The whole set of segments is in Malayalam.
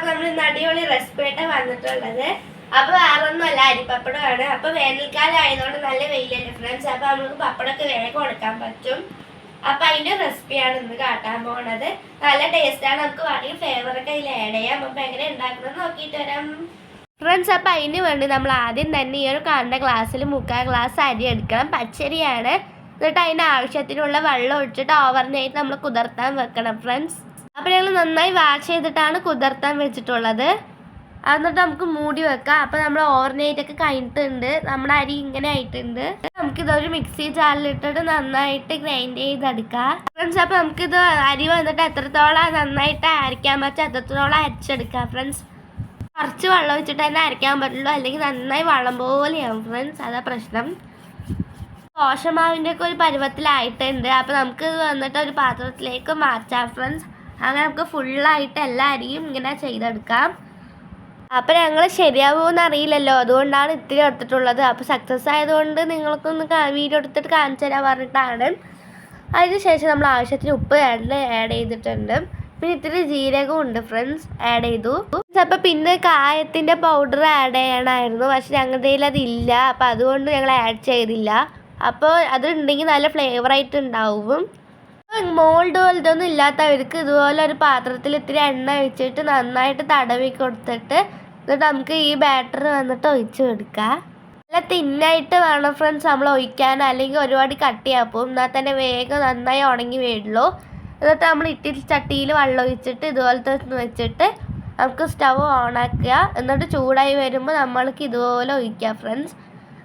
അപ്പൊ നമ്മൾ ഇന്ന് അടിപൊളി റെസിപ്പി ആയിട്ട് വന്നിട്ടുള്ളത്. അപ്പൊ വേറൊന്നുമല്ല അരിപ്പപ്പടമാണ്. അപ്പൊ വേനൽക്കാലം ആയതുകൊണ്ട് നല്ല വെയിലല്ലേ ഫ്രണ്ട്സ് അപ്പൊ നമുക്ക് പപ്പടമൊക്കെ വേഗം ഉണക്കാൻ പറ്റും. അപ്പൊ അതിന്റെ റെസിപ്പിയാണ് ഇന്ന് കാട്ടാൻ പോണത്. നല്ല ടേസ്റ്റാണ് നമുക്ക് വേണമെങ്കിൽ ഫ്ലേവർ ഒക്കെ അതിൽ ആഡ് ചെയ്യാം. അപ്പൊ എങ്ങനെ ഉണ്ടാക്കണം നോക്കിയിട്ട് വരാം. ഫ്രണ്ട്സ് അപ്പം അതിന് വേണ്ടി നമ്മൾ ആദ്യം തന്നെ ഈ ഒരു കാണുന്ന ഗ്ലാസ്സിൽ മുക്കാൽ ഗ്ലാസ് അരി എടുക്കണം. പച്ചരിയാണ്. എന്നിട്ട് അതിന്റെ ആവശ്യത്തിനുള്ള വെള്ളം ഒഴിച്ചിട്ട് ഓവർനൈറ്റ് നമ്മൾ കുതിർത്താൻ വെക്കണം ഫ്രണ്ട്സ് അപ്പോൾ ഞങ്ങൾ നന്നായി വാഷ് ചെയ്തിട്ടാണ് കുതിർത്താൻ വെച്ചിട്ടുള്ളത്. എന്നിട്ട് നമുക്ക് മൂടി വെക്കാം. അപ്പോൾ നമ്മൾ ഓവർനൈറ്റ് ഒക്കെ കഴിഞ്ഞിട്ടുണ്ട്. നമ്മുടെ അരി ഇങ്ങനെ ആയിട്ടുണ്ട്. നമുക്കിതൊരു മിക്സി ജാറിലിട്ടിട്ട് നന്നായിട്ട് ഗ്രൈൻഡ് ചെയ്തെടുക്കാം. ഫ്രണ്ട്സ് അപ്പോൾ നമുക്കിത് അരി വന്നിട്ട് എത്രത്തോളം നന്നായിട്ട് അരയ്ക്കാൻ പറ്റും അത്രത്തോളം അരച്ചെടുക്കാം ഫ്രണ്ട്സ് കുറച്ച് വെള്ളം വെച്ചിട്ട് തന്നെ അരയ്ക്കാൻ പറ്റുള്ളൂ. അല്ലെങ്കിൽ നന്നായി വെള്ളം പോലെയാവും ഫ്രണ്ട്സ് അതാ പ്രശ്നം. ദോശമാവിന്റെ ഒക്കെ ഒരു പരുവത്തിലായിട്ടുണ്ട്. അപ്പോൾ നമുക്ക് വന്നിട്ട് ഒരു പാത്രത്തിലേക്ക് മാറ്റാം ഫ്രണ്ട്സ് അങ്ങനെ നമുക്ക് ഫുള്ളായിട്ട് എല്ലാ അരിയും ഇങ്ങനെ ചെയ്തെടുക്കാം. അപ്പോൾ ഞങ്ങൾ ശരിയാവുമെന്ന് അറിയില്ലല്ലോ. അതുകൊണ്ടാണ് ഇത്തിരി എടുത്തിട്ടുള്ളത്. അപ്പോൾ സക്സസ് ആയതുകൊണ്ട് നിങ്ങൾക്കൊന്ന് വീഡിയോ എടുത്തിട്ട് കാണിച്ചു തരാൻ പറഞ്ഞിട്ടാണ്. അതിന് ശേഷം നമ്മൾ ആവശ്യത്തിന് ഉപ്പ് ആഡ് ആഡ് ചെയ്തിട്ടുണ്ട്. പിന്നെ ഇത്തിരി ജീരകവും ഉണ്ട് ഫ്രണ്ട്സ് ആഡ് ചെയ്തു. അപ്പോൾ പിന്നെ കായത്തിന്റെ പൗഡർ ആഡ് ചെയ്യണമായിരുന്നു പക്ഷെ ഞങ്ങളുടെ കയ്യിൽ അതില്ല അപ്പോൾ അതുകൊണ്ട് ഞങ്ങൾ ആഡ് ചെയ്തില്ല. അപ്പോൾ അത് ഉണ്ടെങ്കിൽ നല്ല ഫ്ലേവർ ആയിട്ട് ഉണ്ടാവും. മോൾഡ് പോലത്തെ ഇല്ലാത്തവർക്ക് ഇതുപോലെ ഒരു പാത്രത്തിൽ ഇത്തിരി എണ്ണ ഒഴിച്ചിട്ട് നന്നായിട്ട് തടവി കൊടുത്തിട്ട് എന്നിട്ട് നമുക്ക് ഈ ബാറ്റർ വന്നിട്ട് ഒഴിച്ച് കൊടുക്കാം. നല്ല തിന്നായിട്ട് വേണം ഫ്രണ്ട്സ് നമ്മൾ ഒഴിക്കാൻ. അല്ലെങ്കിൽ ഒരുപാട് കട്ടിയാക്കും എന്നാൽ തന്നെ വേഗം നന്നായി ഉണങ്ങി വീടുള്ളൂ എന്നിട്ട് നമ്മൾ ഇട്ടിരി ചട്ടിയിൽ വെള്ളം ഒഴിച്ചിട്ട് ഇതുപോലത്തെ വെച്ചിട്ട് നമുക്ക് സ്റ്റവ് ഓണാക്കുക എന്നിട്ട് ചൂടായി വരുമ്പോൾ നമ്മൾക്ക് ഇതുപോലെ ഒഴിക്കുക ഫ്രണ്ട്സ്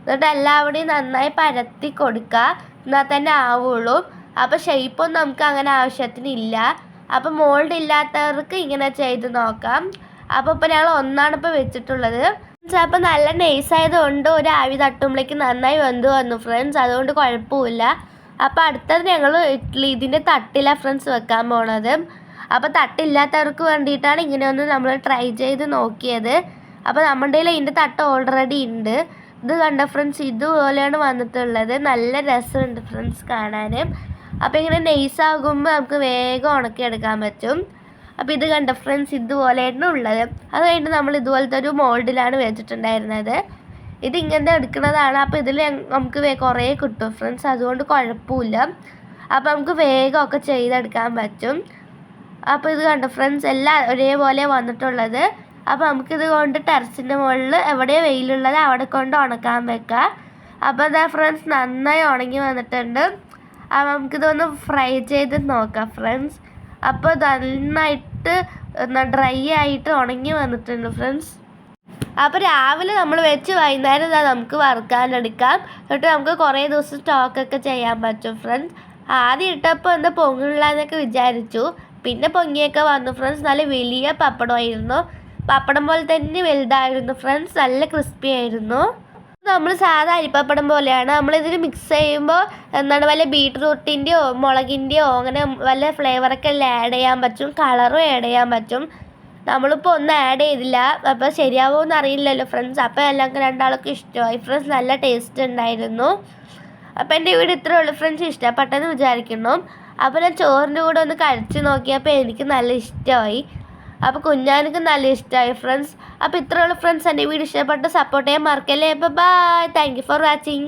എന്നിട്ട് എല്ലാവിടെയും നന്നായി പരത്തി കൊടുക്കുക. എന്നാൽ തന്നെ ആവുള്ളൂ. അപ്പോൾ ഷെയ്പ്പൊന്നും നമുക്ക് അങ്ങനെ ആവശ്യത്തിനില്ല. അപ്പോൾ മോൾഡ് ഇല്ലാത്തവർക്ക് ഇങ്ങനെ ചെയ്ത് നോക്കാം. അപ്പോൾ ഇപ്പോൾ ഞങ്ങൾ ഒന്നാണ് ഇപ്പോൾ വെച്ചിട്ടുള്ളത്. അപ്പോൾ നല്ല നൈസ് ആയതുകൊണ്ട് ഒരു ആവി തട്ടുമ്പോഴേക്ക് നന്നായി വെന്ത് വന്നു ഫ്രണ്ട്സ് അതുകൊണ്ട് കുഴപ്പമില്ല. അപ്പോൾ അടുത്തത് ഞങ്ങൾ ഇഡ്ഡലി ഇതിന്റെ തട്ടിലാണ് ഫ്രണ്ട്സ് വെക്കാൻ പോണത്. അപ്പോൾ തട്ടില്ലാത്തവർക്ക് വേണ്ടിയിട്ടാണ് ഇങ്ങനെ ഒന്ന് നമ്മൾ ട്രൈ ചെയ്ത് നോക്കിയത്. അപ്പോൾ നമ്മുടെ കയ്യിൽ ഇതിന്റെ തട്ട് ഓൾറെഡി ഉണ്ട്. ഇത് കണ്ട ഫ്രണ്ട്സ് ഇതുപോലെയാണ് വന്നിട്ടുള്ളത്. നല്ല രസമുണ്ട് ഫ്രണ്ട്സ് കാണാൻ അപ്പോൾ ഇങ്ങനെ നെയ്സ് ആകുമ്പോൾ നമുക്ക് വേഗം ഉണക്കി എടുക്കാൻ പറ്റും. അപ്പോൾ ഇത് കണ്ട ഫ്രണ്ട്സ് ഇതുപോലെയാണ് ഉള്ളത്. അത് കഴിഞ്ഞിട്ട് നമ്മൾ ഇതുപോലത്തെ ഒരു മോൾഡിലാണ് വെച്ചിട്ടുണ്ടായിരുന്നത്. ഇത് എടുക്കുന്നതാണ്. അപ്പോൾ ഇതിൽ നമുക്ക് കുറേ കിട്ടും ഫ്രണ്ട്സ് അതുകൊണ്ട് കുഴപ്പമില്ല. അപ്പോൾ നമുക്ക് വേഗമൊക്കെ ചെയ്തെടുക്കാൻ പറ്റും. അപ്പോൾ ഇത് കണ്ടോ ഫ്രണ്ട്സ് എല്ലാം ഒരേപോലെ വന്നിട്ടുള്ളത്. അപ്പോൾ നമുക്കിത് കൊണ്ട് ടെറസിന്റെ മുകളിൽ എവിടെ വെയിലുള്ളത് അവിടെ കൊണ്ട് ഉണക്കാൻ വെക്കാം. അപ്പോൾ അതാ ഫ്രണ്ട്സ് നന്നായി ഉണങ്ങി വന്നിട്ടുണ്ട്. നമുക്കിതൊന്ന് ഫ്രൈ ചെയ്ത് നോക്കാം ഫ്രണ്ട്സ് അപ്പോൾ നന്നായിട്ട് ഡ്രൈ ആയിട്ട് ഉണങ്ങി വന്നിട്ടുണ്ട് ഫ്രണ്ട്സ് അപ്പോൾ രാവിലെ നമ്മൾ വെച്ച് വൈകുന്നേരം ഇതാ നമുക്ക് വറുക്കാനെടുക്കാം. എന്നിട്ട് നമുക്ക് കുറേ ദിവസം സ്റ്റോക്കൊക്കെ ചെയ്യാൻ പറ്റും ഫ്രണ്ട്സ് ആദ്യം ഇട്ടപ്പോൾ എന്താ പൊങ്ങുള്ള എന്നൊക്കെ വിചാരിച്ചു. പിന്നെ പൊങ്ങിയൊക്കെ വന്നു ഫ്രണ്ട്സ് നല്ല വലിയ പപ്പടമായിരുന്നു. പപ്പടം പോലെ തന്നെ വലുതായിരുന്നു ഫ്രണ്ട്സ് നല്ല ക്രിസ്പി ആയിരുന്നു. നമ്മൾ സാധാ അരിപ്പപ്പടം പോലെയാണ്. നമ്മളിതിൽ മിക്സ് ചെയ്യുമ്പോൾ എന്താണ് വല്ല ബീട്രൂട്ടിന്റെയോ മുളകിന്റെയോ അങ്ങനെ വല്ല ഫ്ലേവറൊക്കെ ആഡ് ചെയ്യാൻ പറ്റും. കളറും ആഡ് ചെയ്യാൻ പറ്റും. നമ്മളിപ്പോൾ ഒന്നും ആഡ് ചെയ്തില്ല. അപ്പോൾ ശരിയാവുമെന്ന് അറിയില്ലല്ലോ ഫ്രണ്ട്സ് അപ്പോൾ എല്ലാവർക്കും രണ്ടാൾക്കും ഇഷ്ടമായി. ഫ്രണ്ട്സ് നല്ല ടേസ്റ്റ് ഉണ്ടായിരുന്നു. അപ്പോൾ എന്റെ വീട് ഇത്രേ ഉള്ളൂ ഫ്രണ്ട്സ് ഇഷ്ടപ്പെട്ടെന്ന് വിചാരിക്കുന്നു. അപ്പോൾ ഞാൻ ചോറിന്റെ കൂടെ ഒന്ന് കഴിച്ച് നോക്കിയപ്പോൾ എനിക്ക് നല്ല ഇഷ്ടമായി. അപ്പോൾ കുഞ്ഞാനക്ക് നല്ല ഇഷ്ടമായി ഫ്രണ്ട്സ് അപ്പോൾ ഇത്രയുള്ള ഫ്രണ്ട്സ് എന്റെ വീഡിയോ ഇഷ്ടപ്പെട്ട് സപ്പോർട്ട് ചെയ്യാൻ മറക്കല്ലേ? അപ്പോൾ ബൈ താങ്ക് ഫോർ വാച്ചിങ്